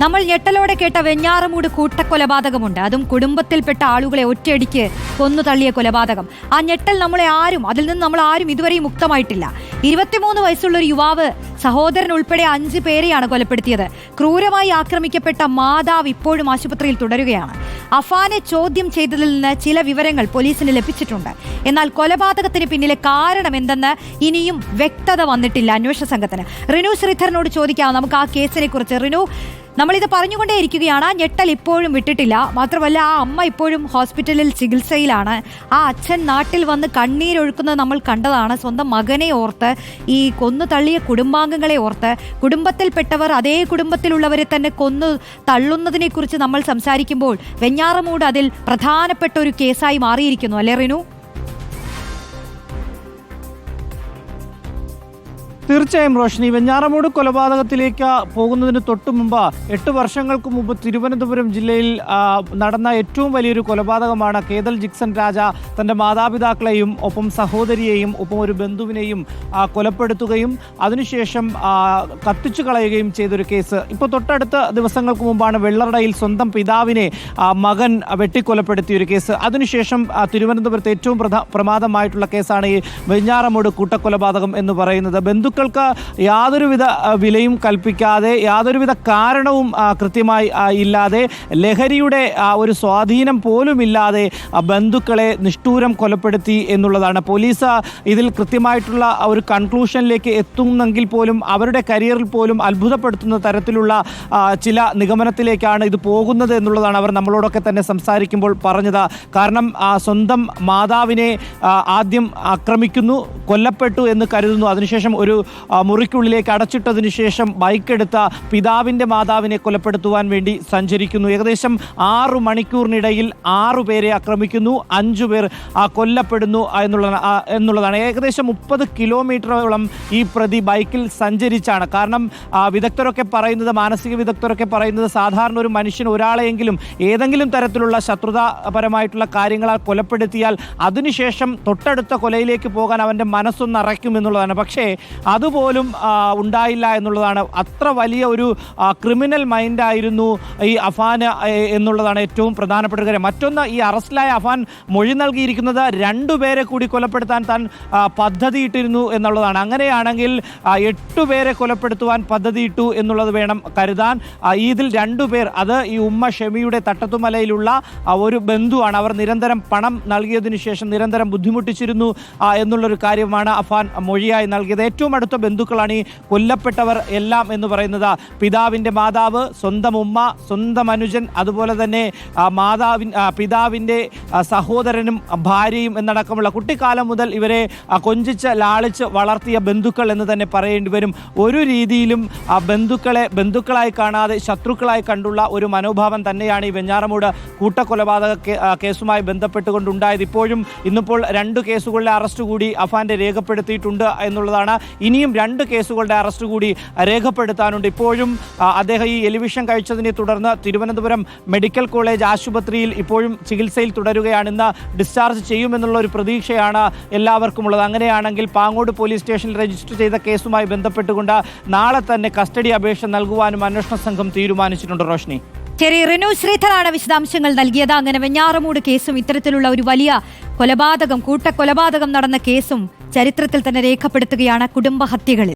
നമ്മൾ ഞെട്ടലോടെ കേട്ട വെഞ്ഞാറമൂട് കൂട്ടക്കൊലപാതകമുണ്ട്. അതും കുടുംബത്തിൽപ്പെട്ട ആളുകളെ ഒറ്റയടിക്ക് കൊന്നു തള്ളിയ കൊലപാതകം. ആ ഞെട്ടൽ നമ്മളെ ആരും അതിൽ നിന്ന് നമ്മൾ ആരും ഇതുവരെയും മുക്തമായിട്ടില്ല. ഇരുപത്തിമൂന്ന് വയസ്സുള്ള ഒരു യുവാവ് സഹോദരൻ ഉൾപ്പെടെ അഞ്ച് പേരെയാണ് കൊലപ്പെടുത്തിയത്. ക്രൂരമായി ആക്രമിക്കപ്പെട്ട മാതാവ് ഇപ്പോഴും ആശുപത്രിയിൽ തുടരുകയാണ്. അഫാനെ ചോദ്യം ചെയ്തതിൽ നിന്ന് ചില വിവരങ്ങൾ പോലീസിന് ലഭിച്ചിട്ടുണ്ട്. എന്നാൽ കൊലപാതകത്തിന് പിന്നിലെ കാരണം എന്തെന്ന് ഇനിയും വ്യക്തത വന്നിട്ടില്ല അന്വേഷണ സംഘത്തിന്. റിനു ശ്രീധരനോട് ചോദിക്കാം. നമുക്ക് ആ കേസിനെ കുറിച്ച് റിനു നമ്മളിത് പറഞ്ഞുകൊണ്ടേയിരിക്കുകയാണ് ഞെട്ടൽ ഇപ്പോഴും വിട്ടിട്ടില്ല. മാത്രമല്ല ആ അമ്മ ഇപ്പോഴും ഹോസ്പിറ്റലിൽ ചികിത്സയിലാണ്. ആ അച്ഛൻ നാട്ടിൽ വന്ന് കണ്ണീരൊഴുക്കുന്നത് നമ്മൾ കണ്ടതാണ്. സ്വന്തം മകനെ ഓർത്ത് ഈ കൊന്നു തള്ളിയ കുടുംബാംഗങ്ങളെ ഓർത്ത് കുടുംബത്തിൽപ്പെട്ടവർ അതേ കുടുംബത്തിലുള്ളവരെ തന്നെ കൊന്നു തള്ളുന്നതിനെക്കുറിച്ച് നമ്മൾ സംസാരിക്കുമ്പോൾ വെഞ്ഞാറമൂട് അതിൽ പ്രധാനപ്പെട്ട ഒരു കേസായി മാറിയിരിക്കുന്നു. അല്ലെ റിനു? തീർച്ചയായും റോഷിനി വെഞ്ഞാറമൂട് കൊലപാതകത്തിലേക്ക് പോകുന്നതിന് തൊട്ടു മുമ്പ് എട്ട് വർഷങ്ങൾക്ക് മുമ്പ് തിരുവനന്തപുരം ജില്ലയിൽ നടന്ന ഏറ്റവും വലിയൊരു കൊലപാതകമാണ് കേതൽ ജിക്സൺ രാജ തന്റെ മാതാപിതാക്കളെയും ഒപ്പം സഹോദരിയെയും ഒപ്പം ഒരു ബന്ധുവിനെയും കൊലപ്പെടുത്തുകയും അതിനുശേഷം കത്തിച്ചു കളയുകയും ചെയ്തൊരു കേസ്. ഇപ്പോൾ തൊട്ടടുത്ത ദിവസങ്ങൾക്ക് മുമ്പാണ് വെള്ളറടയിൽ സ്വന്തം പിതാവിനെ മകൻ വെട്ടിക്കൊലപ്പെടുത്തിയ ഒരു കേസ്. അതിനുശേഷം തിരുവനന്തപുരത്ത് ഏറ്റവും പ്രമാദമായിട്ടുള്ള കേസാണ് ഈ വെഞ്ഞാറമൂട് കൂട്ടക്കൊലപാതകം എന്ന് പറയുന്നത്. ബന്ധുക്കൾക്ക് യാതൊരുവിധ വിലയും കൽപ്പിക്കാതെ യാതൊരുവിധ കാരണവും കൃത്യമായി ഇല്ലാതെ ലഹരിയുടെ ഒരു സ്വാധീനം പോലുമില്ലാതെ ബന്ധുക്കളെ നിഷ്ഠൂരം കൊലപ്പെടുത്തി എന്നുള്ളതാണ്. പോലീസ് ഇതിൽ കൃത്യമായിട്ടുള്ള ഒരു കൺക്ലൂഷനിലേക്ക് എത്തുന്നെങ്കിൽ പോലും അവരുടെ കരിയറിൽ പോലും അത്ഭുതപ്പെടുത്തുന്ന തരത്തിലുള്ള ചില നിഗമനത്തിലേക്കാണ് ഇത് പോകുന്നത് എന്നുള്ളതാണ് അവർ നമ്മളോടൊക്കെ തന്നെ സംസാരിക്കുമ്പോൾ പറഞ്ഞത്. കാരണം സ്വന്തം മാതാവിനെ ആദ്യം ആക്രമിക്കുന്നു കൊല്ലപ്പെട്ടു എന്ന് കരുതുന്നു. അതിനുശേഷം ഒരു മുറിക്കുള്ളിലേക്ക് അടച്ചിട്ടതിനു ശേഷം ബൈക്കെടുത്ത പിതാവിന്റെ മാതാവിനെ കൊലപ്പെടുത്തുവാൻ വേണ്ടി സഞ്ചരിക്കുന്നു. ഏകദേശം ആറു മണിക്കൂറിനിടയിൽ ആറു പേരെ ആക്രമിക്കുന്നു അഞ്ചു പേർ കൊല്ലപ്പെടുന്നു എന്നുള്ളതാണ് എന്നുള്ളതാണ്. ഏകദേശം മുപ്പത് കിലോമീറ്ററോളം ഈ പ്രതി ബൈക്കിൽ സഞ്ചരിച്ചാണ്. കാരണം വിദഗ്ധരൊക്കെ പറയുന്നത് മാനസിക വിദഗ്ധരൊക്കെ പറയുന്നത് സാധാരണ ഒരു മനുഷ്യൻ ഒരാളെയെങ്കിലും ഏതെങ്കിലും തരത്തിലുള്ള ശത്രുതാപരമായിട്ടുള്ള കാര്യങ്ങളാൽ കൊലപ്പെടുത്തിയാൽ അതിനുശേഷം തൊട്ടടുത്ത കൊലയിലേക്ക് പോകാൻ അവന്റെ മനസ്സൊന്ന് അറയ്ക്കും എന്നുള്ളതാണ്. പക്ഷേ അതുപോലും ഉണ്ടായില്ല എന്നുള്ളതാണ്. അത്ര വലിയ ഒരു ക്രിമിനൽ മൈൻഡായിരുന്നു ഈ അഫാൻ എന്നുള്ളതാണ് ഏറ്റവും പ്രധാനപ്പെട്ട കാര്യം. മറ്റൊന്ന് ഈ അറസ്റ്റിലായ അഫാൻ മൊഴി നൽകിയിരിക്കുന്നത് രണ്ടുപേരെ കൂടി കൊലപ്പെടുത്താൻ താൻ പദ്ധതിയിട്ടിരുന്നു എന്നുള്ളതാണ്. അങ്ങനെയാണെങ്കിൽ എട്ടുപേരെ എട്ട് പേരെ കൊലപ്പെടുത്തുവാൻ പദ്ധതിയിട്ടു എന്നുള്ളത് വേണം കരുതാൻ. ഇതിൽ രണ്ടുപേർ അത് ഈ ഉമ്മ ഷെമിയുടെ തട്ടത്തുമലയിലുള്ള ഒരു ബന്ധുവാണ്. അവർ നിരന്തരം പണം നൽകിയതിനു ശേഷം നിരന്തരം ബുദ്ധിമുട്ടിച്ചിരുന്നു എന്നുള്ളൊരു കാര്യമാണ് അഫാൻ മൊഴിയായി നൽകിയത്. ഏറ്റവും അടുത്ത ബന്ധുക്കളാണ് ഈ കൊല്ലപ്പെട്ടവർ എല്ലാം എന്ന് പറയുന്നത്. പിതാവിന്റെ മാതാവ് സ്വന്തം ഉമ്മ സ്വന്തം അനുജൻ അതുപോലെ തന്നെ മാതാവിൻ പിതാവിന്റെ സഹോദരനും ഭാര്യയും എന്നടക്കമുള്ള കുട്ടിക്കാലം മുതൽ ഇവരെ കൊഞ്ചിച്ച് ലാളിച്ച് വളർത്തിയ ബന്ധുക്കൾ എന്ന് തന്നെ പറയേണ്ടി വരും. ഒരു രീതിയിലും ബന്ധുക്കളെ ബന്ധുക്കളായി കാണാതെ ശത്രുക്കളായി കണ്ടുള്ള ഒരു മനോഭാവം തന്നെയാണ് ഈ വെഞ്ഞാറമൂട് കൂട്ടക്കൊലപാതക കേസുമായി ബന്ധപ്പെട്ടുകൊണ്ടുണ്ടായത്. ഇപ്പോഴും ഇന്നിപ്പോൾ രണ്ട് കേസുകളിലെ അറസ്റ്റ് കൂടി അഫാന്റെ രേഖപ്പെടുത്തിയിട്ടുണ്ട് എന്നുള്ളതാണ്. ഇനിയും രണ്ട് കേസുകളുടെ അറസ്റ്റ് കൂടി രേഖപ്പെടുത്താനുണ്ട്. ഇപ്പോഴും അദ്ദേഹം ഈ എലിവിഷൻ കഴിച്ചതിനെ തുടർന്ന് തിരുവനന്തപുരം മെഡിക്കൽ കോളേജ് ആശുപത്രിയിൽ ഇപ്പോഴും ചികിത്സയിൽ തുടരുകയാണ്. ഇന്ന് ഡിസ്ചാർജ് ചെയ്യുമെന്നുള്ള ഒരു പ്രതീക്ഷയാണ് എല്ലാവർക്കും ഉള്ളത് അങ്ങനെയാണെങ്കിൽ പാങ്ങോട് പോലീസ് സ്റ്റേഷനിൽ രജിസ്റ്റർ ചെയ്ത കേസുമായി ബന്ധപ്പെട്ടുകൊണ്ട് നാളെ തന്നെ കസ്റ്റഡി അപേക്ഷ നൽകുവാനും അന്വേഷണ സംഘം തീരുമാനിച്ചിട്ടുണ്ട്. റോഷ്നി. ശരി റിനു ശ്രീധരാണ് വിശദാംശങ്ങൾ നൽകിയത്. അങ്ങനെ വെഞ്ഞാറമൂട് കേസും ഇത്തരത്തിലുള്ള ഒരു വലിയ കൊലപാതകം കൂട്ടക്കൊലപാതകം നടന്ന കേസും ചരിത്രത്തിൽ തന്നെ രേഖപ്പെടുത്തുകയാണ് കുടുംബഹത്യകളിൽ.